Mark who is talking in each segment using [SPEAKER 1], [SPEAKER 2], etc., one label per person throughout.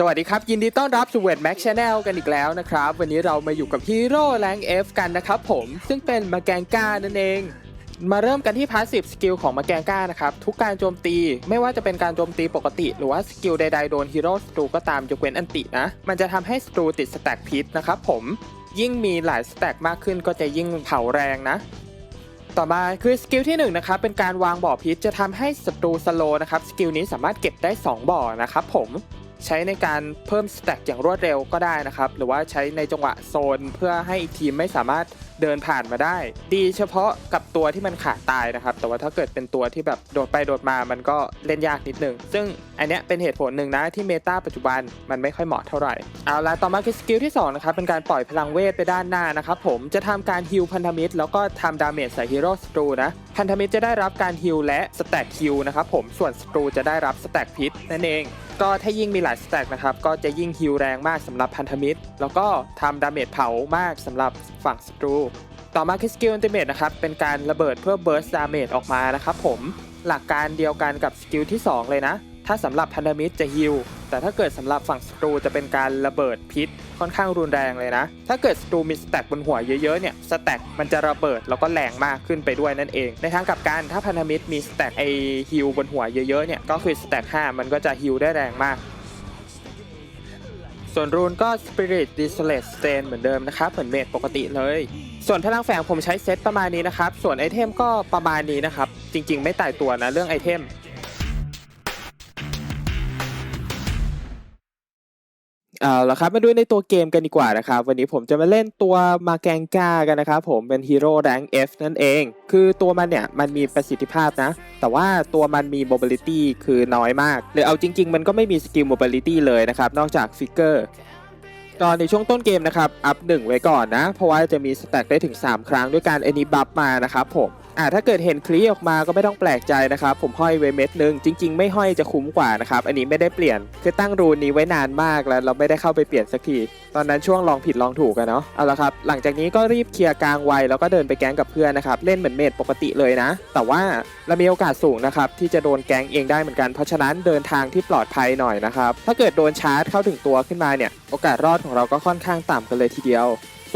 [SPEAKER 1] สวัสดีครับ ยินดีต้อนรับสู่เวทแม็กชาแนลกันอีกแล้วนะครับ วันนี้เรามาอยู่กับฮีโร่แรงเอฟกันนะครับผม ซึ่งเป็นมาแกงก้านั่นเอง มาเริ่มกันที่พาสซีฟสกิลของมาแกงก้านะครับ ทุกการโจมตีไม่ว่าจะเป็นการโจมตีปกติ หรือว่าสกิลใดๆโดนฮีโร่สตรูก็ตามยกเว้นอันตินะ มันจะทำให้สตรูติดสแต็กพิษนะครับผมยิ่งมีหลายสแต็กมากขึ้นก็จะยิ่งเผาแรงนะต่อมาคือสกิลที่1นะครับเป็นการวางบ่อพิษจะทำให้ศัตรูสโลนะครับสกิลนี้สามารถเก็บได้ 2 บ่อนะครับผม ใช้ในการเพิ่มสแต็กอย่างรวดเร็วก็ได้นะครับ หรือว่าใช้ในจังหวะโซนเพื่อให้อีกทีมไม่สามารถเดินผ่านมาได้ ดีเฉพาะกับตัวที่มันขาดตายนะครับ แต่ว่าถ้าเกิดเป็นตัวที่แบบโดดไปโดดมามันก็เล่นยากนิดนึง ซึ่งอันเนี้ยเป็นเหตุผลหนึ่งนะที่เมตาปัจจุบันมันไม่ค่อยเหมาะเท่าไหร่ เอาละต่อมาคือสกิลที่สองนะครับเป็นการปล่อยพลังเวทไปด้านหน้านะครับผมจะทำการฮิลพันธมิตร แล้วก็ทำดาเมจใส่ฮีโร่ศัตรูนะพันธมิตรจะได้รับการฮิลและสแต็กฮิลนะครับผมส่วนศัตรูจะได้รับสแต็กพิษนั่นเอง ก็ถ้ายิ่งมีหลายสแต็กนะครับ ก็จะยิ่งฮิลแรงมากสำหรับพันธมิตร แล้วก็ทำดาเมจเผามากสำหรับฝั่งศัตรู ต่อมาคือสกิลอันติเมตนะครับ เป็นการระเบิดเพื่อเบิร์สดาเมจออกมานะครับผม หลักการเดียวกันกับสกิลที่ 2 เลยนะ ถ้าสำหรับพันธมิตรจะฮิลแต่ถ้าเกิดสำหรับฝั่งศัตรูจะเป็นการระเบิดพิษ ค่อนข้างรุนแรงเลยนะ ถ้าเกิดศัตรูมีสแต็กบนหัวเยอะๆเนี่ยสแต็กมันจะระเบิดแล้วก็แรงมากขึ้นไปด้วยนั่นเอง ในทางกลับกันถ้าพันธมิตรมีสแต็กไอฮิลบนหัวเยอะๆเนี่ยก็คือสแต็ก5มันก็จะฮิลได้แรงมากส่วนรูนก็ Spirit d i s o l a t e Stain เหมือนเดิมนะครับ เหมือนเมดปกติเลย ส่วนพลังแฝงผมใช้เซตประมาณนี้นะครับ ส่วนไอเทมก็ประมาณนี้นะครับ จริงๆ ไม่ตายตัวนะเรื่องไอเทม เอาละครับมาดูในตัวเกมกันดีกว่านะครับ วันนี้ผมจะมาเล่นตัวมาแกงกากันนะครับผมเป็นฮีโร่แรง F นั่นเอง คือตัวมันเนี่ย มันมีประสิทธิภาพนะ แต่ว่าตัวมันมี mobility คือน้อยมากหรือเอาจริง ๆ มันก็ไม่มีสกิล mobility เลยนะครับ นอกจากฟิกเกอร์ตอนในช่วงต้นเกมนะครับ อัพหนึ่งไว้ก่อนนะ เพราะว่าจะมีสแต็กได้ถึง 3 ครั้งด้วยการเอนิบัฟมานะครับผม อ่าถ้าเกิดเห็นคลีออกมาก็ไม่ต้องแปลกใจนะครับ ผมห้อยไว้เม็ดนึง จริง ๆ ไม่ห้อยจะคุ้มกว่านะครับ อันนี้ไม่ได้เปลี่ยน คือตั้งรูนนี้ไว้นานมากแล้วเราไม่ได้เข้าไปเปลี่ยนสักที ตอนนั้นช่วงลองผิดลองถูกกันเนาะ เอาละครับ หลังจากนี้ก็รีบเคลียร์กลางไวแล้วก็เดินไปแก๊งกับเพื่อนนะครับ เล่นเหมือนเมดปกติเลยนะ แต่ว่าเรามีโอกาสสูงนะครับที่จะโดนแก๊งเองได้เหมือนกัน เพราะฉะนั้นเดินทางที่ปลอดภัยหน่อยนะครับ ถ้าเกิดโดนชาร์จเข้าถึงตัวขึ้นมาเนี่ย โอกาสรอดของเราก็ค่อนข้างต่ำกันเลยทีเดียว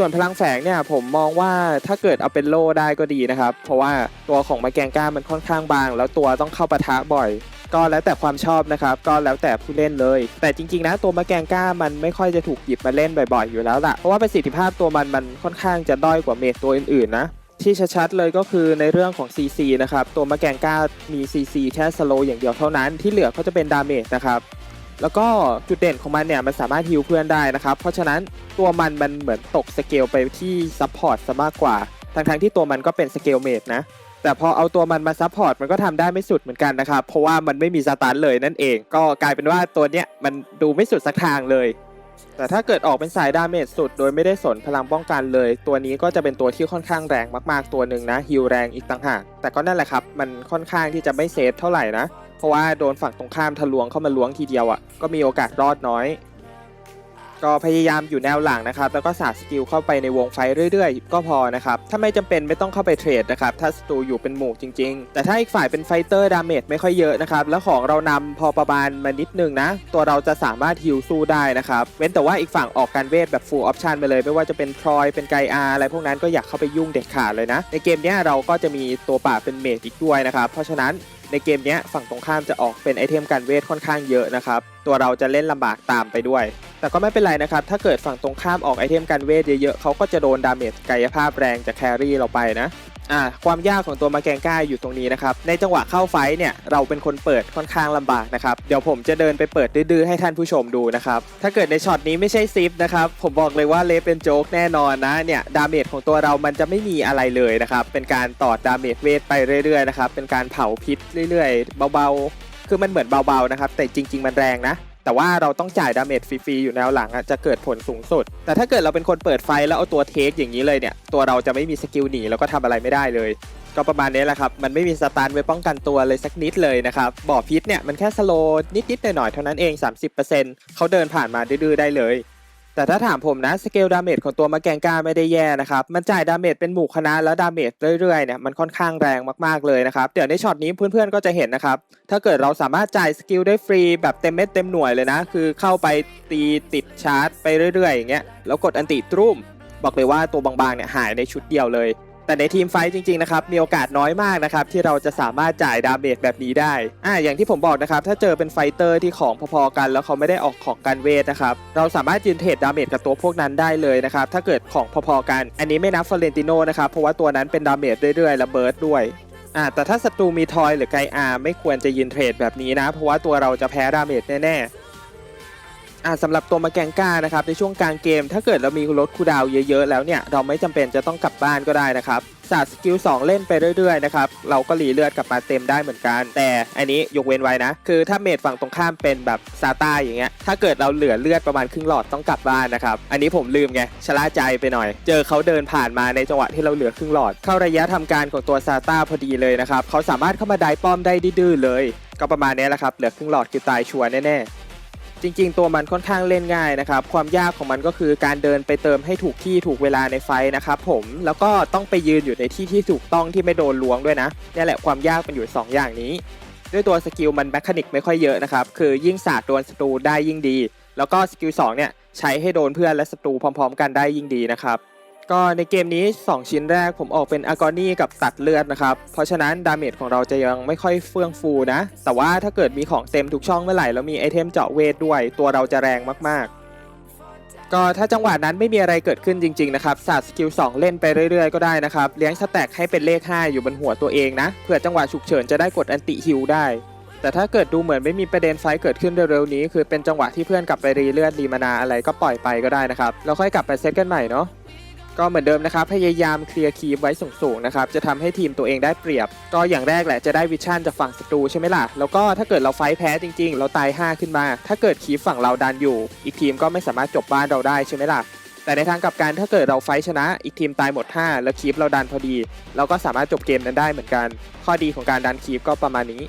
[SPEAKER 1] ส่วนพลังแฝงเนี่ยผมมองว่าถ้าเกิดเอาเป็นโล่ได้ก็ดีนะครับ เพราะว่าตัวของมาแกงก้ามันค่อนข้างบาง แล้วตัวต้องเข้าปะทะบ่อย ก็แล้วแต่ความชอบนะครับ ก็แล้วแต่ผู้เล่นเลย แต่จริงๆนะตัวมาแกงก้ามันไม่ค่อยจะถูกหยิบมาเล่นบ่อยๆ อยู่แล้วล่ะเพราะว่าประสิทธิภาพตัวมันมันค่อนข้างจะด้อยกว่าเมจตัวอื่นๆนะที่ชัดๆเลยก็คือในเรื่องของ CC นะครับ ตัวมาแกงก้ามี CC แค่สโลอย่างเดียวเท่านั้นที่เหลือก็จะเป็นดาเมจนะครับ แล้วก็จุดเด่นของมันเนี่ยมันสามารถฮิวเพื่อนได้นะครับ เพราะฉะนั้นตัวมันมันเหมือนตกสเกลไปที่ซัพพอร์ตซะมากกว่าทั้งๆที่ตัวมันก็เป็นสเกลเมดนะ แต่พอเอาตัวมันมาซัพพอร์ตมันก็ทำได้ไม่สุดเหมือนกันนะครับ เพราะว่ามันไม่มีสตาร์ทเลยนั่นเอง ก็กลายเป็นว่าตัวเนี้ยมันดูไม่สุดสักทางเลย แต่ถ้าเกิดออกเป็นสายดาเมจสุด โดยไม่ได้สนพลังป้องกันเลย ตัวนี้ก็จะเป็นตัวที่ค่อนข้างแรงมากๆตัวหนึ่งนะฮิลแรงอีกต่างหาก แต่ก็นั่นแหละครับ มันค่อนข้างที่จะไม่เซฟเท่าไหร่นะ เพราะว่าโดนฝั่งตรงข้ามทะลวงเข้ามาล้วงทีเดียวอะ่ะก็มีโอกาสรอดน้อย ก็พยายามอยู่แนวหลังนะครับ แล้วก็สาดสกิลเข้าไปในวงไฟเรื่อยๆ ก็พอนะครับ ถ้าไม่จำเป็นไม่ต้องเข้าไปเทรดนะครับ ถ้าศัตรูอยู่เป็นหมู่จริงๆ แต่ถ้าอีกฝ่ายเป็นไฟเตอร์ดาเมจไม่ค่อยเยอะนะครับ แล้วของเรานำพอประมาณมานิดนึงนะ ตัวเราจะสามารถฮิลสู้ได้นะครับ เว้นแต่ว่าอีกฝั่งออกการเวทแบบ full option ไปเลย ไม่ว่าจะเป็นพลอยเป็นไกอาอะไรพวกนั้นก็อยากเข้าไปยุ่งเด็ดขาดเลยนะ ในเกมนี้เราก็จะมีตัวป่าเป็นเมจอีกด้วยนะครับ เพราะฉะนั้นในเกมนี้ฝั่งตรงข้ามจะออกเป็นไอเทมการเวทค่อนข้างเยอะนะครับ ตัวเราจะเล่นลำบากตามไปด้วย แต่ก็ไม่เป็นไรนะครับ ถ้าเกิดฝั่งตรงข้ามออกไอเทมการเวทเยอะๆเขาก็จะโดนดาเมจกายภาพแรงจากแครี่เราไปนะอ่าความยากของตัวมาแกงก้าอยู่ตรงนี้นะครับ ในจังหวะเข้าไฟท์เนี่ยเราเป็นคนเปิดค่อนข้างลำบากนะครับ เดี๋ยวผมจะเดินไปเปิดดื้อๆให้ท่านผู้ชมดูนะครับ ถ้าเกิดในช็อตนี้ไม่ใช่ซิฟนะครับ ผมบอกเลยว่าเลฟเป็นโจ๊กแน่นอนนะเนี่ยดาเมจของตัวเรามันจะไม่มีอะไรเลยนะครับ เป็นการต่อดาเมจเวทไปเรื่อยๆนะครับ เป็นการเผาพิษเรื่อยๆ เบาๆ คือมันเหมือนเบาๆนะครับ แต่จริง ๆ มันแรงนะ แต่ว่าเราต้องจ่ายดาเมจฟรีๆอยู่แนวหลังอะจะเกิดผลสูงสุด แต่ถ้าเกิดเราเป็นคนเปิดไฟแล้วเอาตัวเทคอย่างนี้เลยเนี่ย ตัวเราจะไม่มีสกิลหนีแล้วก็ทำอะไรไม่ได้เลย ก็ประมาณนี้แหละครับ มันไม่มีสตาร์ไว้ป้องกันตัวเลยสักนิดเลยนะครับ บ่อพิษเนี่ยมันแค่สโลว์นิดๆหน่อยๆเท่านั้นเอง 30%เขาเดินผ่านมาดื้อๆได้เลย แต่ถ้าถามผมนะสเกลดาเมจของตัวมาแกงก้าไม่ได้แย่นะครับ มันจ่ายดาเมจเป็นหมู่คณะแล้วดาเมจเรื่อยๆเนี่ยมันค่อนข้างแรงมากๆเลยนะครับ เดี๋ยวในช็อตนี้เพื่อนๆก็จะเห็นนะครับ ถ้าเกิดเราสามารถจ่ายสกิลได้ฟรีแบบเต็มเม็ดเต็มหน่วยเลยนะ คือเข้าไปตีติดชาร์จไปเรื่อยๆอย่างเงี้ยแล้วกดอันติตรุ่มบอกเลยว่าตัวบางๆเนี่ยหายในชุดเดียวเลย แต่ในทีมไฟท์จริงๆนะครับมีโอกาสน้อยมากนะครับที่เราจะสามารถจ่ายดาเมจแบบนี้ได้อ่าอย่างที่ผมบอกนะครับถ้าเจอเป็นไฟเตอร์ที่ของพอๆกัน แล้วเขาไม่ได้ออกของกันเวทนะครับเราสามารถยืนเทรดดาเมจกับตัวพวกนั้นได้เลยนะครับถ้าเกิดของพอๆกัน อันนี้ไม่นับฟอเรนติโนนะครับเพราะว่าตัวนั้นเป็นดาเมจเรื่อยๆและเบิร์ดด้วยอ่าแต่ถ้าศัตรูมีทอยหรือไกอาร์ไม่ควรจะยืนเทรดแบบนี้นะ เพราะว่าตัวเราจะแพ้ดาเมจแน่ๆ อ่าสำหรับตัวมาแกงก้านะครับในช่วงกลางเกม ถ้าเกิดเรามีรถคูดาวเยอะๆแล้วเนี่ยเราไม่จำเป็นจะต้องกลับบ้านก็ได้นะครับศาสตร์สกิล2เล่นไปเรื่อยๆนะครับเราก็รีเลือดกลับมาเต็มได้เหมือนกัน แต่อันนี้ยกเว้นไว้นะ คือถ้าเมดฝั่งตรงข้ามเป็นแบบซาต้าอย่างเงี้ยถ้าเกิดเราเหลือเลือดประมาณครึ่งหลอดต้องกลับบ้านนะครับอันนี้ผมลืมไงชะล่าใจไปหน่อย เจอเขาเดินผ่านมาในจังหวะที่เราเหลือครึ่งหลอด เข้าระยะทำการของตัวซาต้าพอดีเลยนะครับเขาสามารถเข้ามาได้ป้อมได้ดื้อเลย ก็ประมาณนี้แหละครับเหลือครึ่งหลอดคือตายชัวร์แน่ๆ จริงๆ ตัวมันค่อนข้างเล่นง่ายนะครับ ความยากของมันก็คือการเดินไปเติมให้ถูกที่ถูกเวลาในไฟนะครับผมแล้วก็ต้องไปยืนอยู่ในที่ที่ถูกต้องที่ไม่โดนล้วงด้วยนะนี่แหละความยากมันอยู่ 2 อย่างนี้ ด้วยตัวสกิลมันแมคานิกไม่ค่อยเยอะนะครับ คือยิ่งสาดโดนศัตรูได้ยิ่งดี แล้วก็สกิล2เนี่ยใช้ให้โดนเพื่อนและศัตรูพร้อม ๆ กันได้ยิ่งดีนะครับ ก็ในเกมนี้ 2 ชิ้นแรกผมออกเป็นอากอนี่กับตัดเลือดนะครับ เพราะฉะนั้นดาเมจของเราจะยังไม่ค่อยเฟื่องฟูนะ แต่ว่าถ้าเกิดมีของเต็มทุกช่องเมื่อไหร่แล้วมีไอเทมเจาะเวทด้วย ตัวเราจะแรงมากๆ ก็ถ้าจังหวะนั้นไม่มีอะไรเกิดขึ้นจริง ๆ นะครับศาสตร์สกิล2เล่นไปเรื่อย ๆ ก็ได้นะครับ เลี้ยงสแต็กให้เป็นเลข 5 อยู่บนหัวตัวเองนะเผื่อจังหวะฉุกเฉินจะได้กดอันติฮิลได้แต่ถ้าเกิดดูเหมือนไม่มีประเด็นไฟเกิดขึ้นเร็วๆนี้ คือเป็นจังหวะที่เพื่อนกลับไปรีเลือดรีมานาอะไรก็ปล่อยไปก็ได้นะครับ แล้วค่อยกลับไปเซตกันใหม่เนาะ ก็เหมือนเดิมนะครับ พยายามเคลียร์คีปไว้สูงๆนะครับ จะทำให้ทีมตัวเองได้เปรียบ ก็อย่างแรกแหละจะได้วิชั่นจากฝั่งศัตรูใช่ไหมล่ะ แล้วก็ถ้าเกิดเราไฟท์แพ้จริง ๆ เราตาย 5 ขึ้นมา ถ้าเกิดคีปฝั่งเราดันอยู่ อีกทีมก็ไม่สามารถจบบ้านเราได้ใช่ไหมล่ะ แต่ในทางกลับกันถ้าเกิดเราไฟท์ชนะ อีกทีมตายหมด 5 แล้วคีปเราดันพอดี เราก็สามารถจบเกมนั้นได้เหมือนกัน ข้อดีของการดันคีปก็ประมาณนี้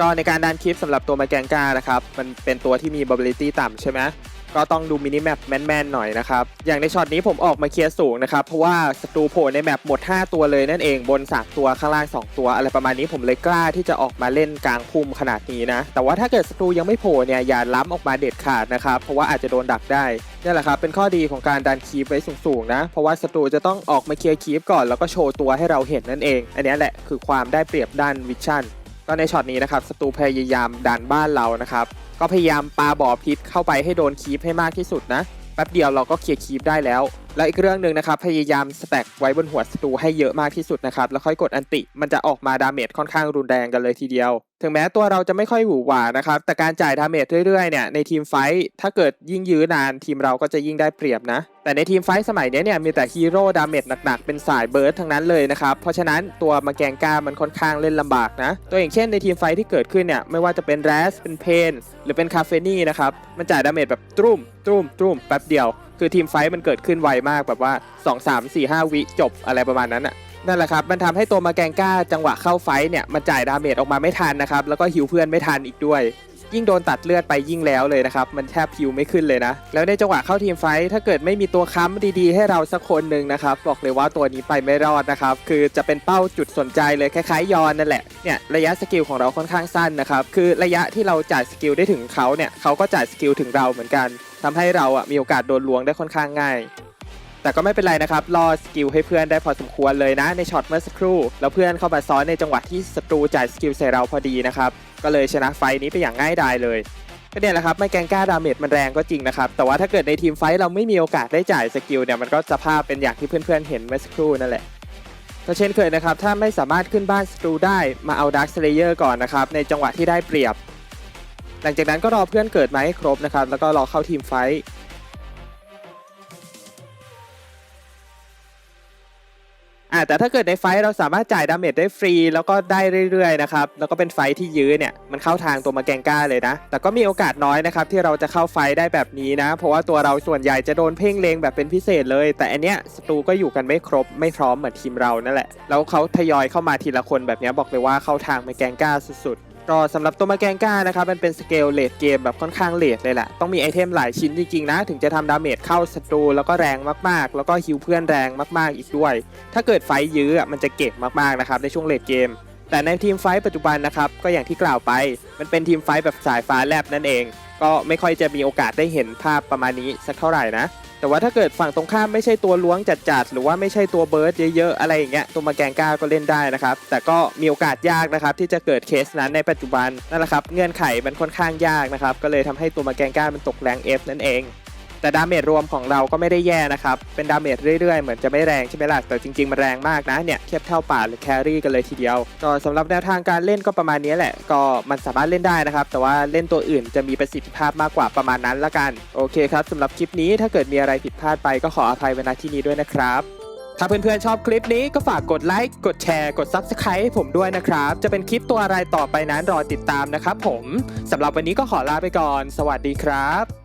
[SPEAKER 1] ก็ในการดันคีปสำหรับตัวมาแกงกานะครับ มันเป็นตัวที่มี mobility ต่ำใช่ไหม ก็ต้องดูมินิแมปแมนๆหน่อยนะครับ อย่างในช็อตนี้ผมออกมาเคลียร์สูงนะครับ เพราะว่าศัตรูโผล่ในแมปหมด 5 ตัวเลยนั่นเองบน3ตัวข้างล่าง 2 ตัว อะไรประมาณนี้ผมเลยกล้าที่จะออกมาเล่นกลางพุ่มขนาดนี้นะ แต่ว่าถ้าเกิดศัตรูยังไม่โผล่เนี่ยอย่าล้ำออกมาเด็ดขาดนะครับ เพราะว่าอาจจะโดนดักได้นี่แหละครับเป็นข้อดีของการดันคีปไว้สูงๆนะ เพราะว่าศัตรูจะต้องออกมาเคลียร์คีปก่อนแล้วก็โชว์ตัวให้เราเห็นนั่นเอง อันนี้แหละคือความได้เปรียบด้านวิชั่นก็ในช็อตนี้นะครับศัตรูพยายามดันบ้านเรานะครับ ก็พยายามปาบ่อพิษเข้าไปให้โดนคีปให้มากที่สุดนะแป๊บเดียวเราก็เคลียร์คีปได้แล้ว แล้วอีกเรื่องหนึ่งนะครับ พยายามสแต็กไว้บนหัวศัตรูให้เยอะมากที่สุดนะครับ แล้วค่อยกดอันติ มันจะออกมาดาเมจค่อนข้างรุนแรงกันเลยทีเดียว ถึงแม้ตัวเราจะไม่ค่อยหวือหวานะครับ แต่การจ่ายดาเมจเรื่อยๆเนี่ยในทีมไฟท์ถ้าเกิดยิ่งยื้อนานทีมเราก็จะยิ่งได้เปรียบนะ แต่ในทีมไฟท์สมัยนี้เนี่ยมีแต่ฮีโร่ดาเมจหนักๆ เป็นสายเบิร์ดทั้งนั้นเลยนะครับ เพราะฉะนั้นตัวมาแกงก้ามันค่อนข้างเล่นลำบากนะ ตัวอย่างเช่นในทีมไฟท์ที่เกิดขึ้นเนี่ยไม่ว่าจะเป็นแรสเป็นเพนหรือเป็นคาเฟนี่นะครับมันจ่ายดาเมจแบบตรุ่มตรุ่มตรุ่มแป๊บเดียว คือทีมไฟท์มันเกิดขึ้นไวมากแบบว่า 2 3 4 5 วิจบอะไรประมาณนั้นอะ นั่นแหละครับมันทำให้ตัวมาแกงก้าจังหวะเข้าไฟท์เนี่ยมันจ่ายดาเมจออกมาไม่ทันนะครับแล้วก็ฮิวเพื่อนไม่ทันอีกด้วย ยิ่งโดนตัดเลือดไปยิ่งแล้วเลยนะครับมันแทบฮิวไม่ขึ้นเลยนะ แล้วในจังหวะเข้าทีมไฟท์ถ้าเกิดไม่มีตัวค้ำดีๆ ให้เราสักคนหนึ่งนะครับบอกเลยว่าตัวนี้ไปไม่รอดนะครับคือจะเป็นเป้าจุดสนใจเลยคล้ายๆยอนนั่นแหละเนี่ยระยะสกิลของเราค่อนข้างสั้นนะครับคือระยะที่เราจ่ายสกิลได้ถึงเขาเนี่ยเขาก็จ่ายสกิลถึงเราเหมือนกันทำให้เราอะมีโอกาสโดนลวงได้ค่อนข้างง่าย แต่ก็ไม่เป็นไรนะครับรอสกิลให้เพื่อนได้พอสมควรเลยนะในช็อตเมื่อสักครู่ แล้วเพื่อนเข้ามาซ้อนในจังหวะที่ศัตรูจ่ายสกิลใส่เราพอดีนะครับก็เลยชนะไฟท์นี้ไปอย่างง่ายดายเลยก็เนี่ยแหละครับไม่แกงก้าดาเมจมันแรงก็จริงนะครับ แต่ว่าถ้าเกิดในทีมไฟท์เราไม่มีโอกาสได้จ่ายสกิลเนี่ยมันก็สภาพเป็นอย่างที่เพื่อนๆเห็นเมื่อสักครู่นั่นแหละก็เช่นเคยนะครับ ถ้าไม่สามารถขึ้นบ้านศัตรูได้มาเอาดาร์คสเลเยอร์ก่อนนะครับ ในจังหวะที่ได้เปรียบ หลังจากนั้นก็รอเพื่อนเกิดมาให้ครบนะครับ แล้วก็รอเข้าทีมไฟ อ่าแต่ถ้าเกิดในไฟเราสามารถจ่ายดาเมจได้ฟรี แล้วก็ได้เรื่อยๆนะครับแล้วก็เป็นไฟที่ยื้อเนี่ยมันเข้าทางตัวมาแกงก้าเลยนะ แต่ก็มีโอกาสน้อยนะครับที่เราจะเข้าไฟได้แบบนี้นะ เพราะว่าตัวเราส่วนใหญ่จะโดนเพ่งเลงแบบเป็นพิเศษเลย แต่อันเนี้ยศัตรูก็อยู่กันไม่ครบไม่พร้อมเหมือนทีมเรานั่นแหละแล้วเขาทยอยเข้ามาทีละคนแบบเนี้ยบอกเลยว่าเข้าทางมาแกงก้าสุดๆก็สำหรับตัวมาแกงก้านะครับมันเป็นสเกลเลดเกมแบบค่อนข้างเลดเลยแหละ ต้องมีไอเทมหลายชิ้นจริงๆนะ ถึงจะทำดาเมจเข้าศัตรูแล้วก็แรงมากๆ แล้วก็ฮิวเพื่อนแรงมากๆอีกด้วย ถ้าเกิดไฟยื้อมันจะเก่งมากๆนะครับในช่วงเลดเกม แต่ในทีมไฟปัจจุบันนะครับก็อย่างที่กล่าวไป มันเป็นทีมไฟแบบสายฟ้าแลบนั่นเอง ก็ไม่ค่อยจะมีโอกาสได้เห็นภาพประมาณนี้สักเท่าไหร่นะ แต่ว่าถ้าเกิดฝั่งตรงข้ามไม่ใช่ตัวล้วงจัดๆ หรือว่าไม่ใช่ตัวเบิร์ดเยอะๆ อะไรอย่างเงี้ย ตัวมาแกงก้าก็เล่นได้นะครับ แต่ก็มีโอกาสยากนะครับ ที่จะเกิดเคสนั้นในปัจจุบันนั่นแหละครับ เงื่อนไขมันค่อนข้างยากนะครับ ก็เลยทำให้ตัวมาแกงก้ามันตกแรง F นั่นเอง แต่ดาเมจรวมของเราก็ไม่ได้แย่นะครับ เป็นดาเมจเรื่อยๆ เหมือนจะไม่แรงใช่ไหมล่ะ แต่จริงๆ มันแรงมากนะเนี่ยเทียบเท่าป่าหรือแครี่กันเลยทีเดียว ก็สำหรับแนวทางการเล่นก็ประมาณนี้แหละ ก็มันสามารถเล่นได้นะครับ แต่ว่าเล่นตัวอื่นจะมีประสิทธิภาพมากกว่าประมาณนั้นละกัน โอเคครับสำหรับคลิปนี้ถ้าเกิดมีอะไรผิดพลาดไปก็ขออภัยไว้ณที่นี้ด้วยนะครับถ้าเพื่อนๆชอบคลิปนี้ก็ฝากกดไลค์ กดแชร์ กด Subscribe ให้ผมด้วยนะครับ จะเป็นคลิปตัวอะไรต่อไปนั้นรอติดตามนะครับผม สำหรับวันนี้ก็ขอลาไปก่อน สวัสดีครับ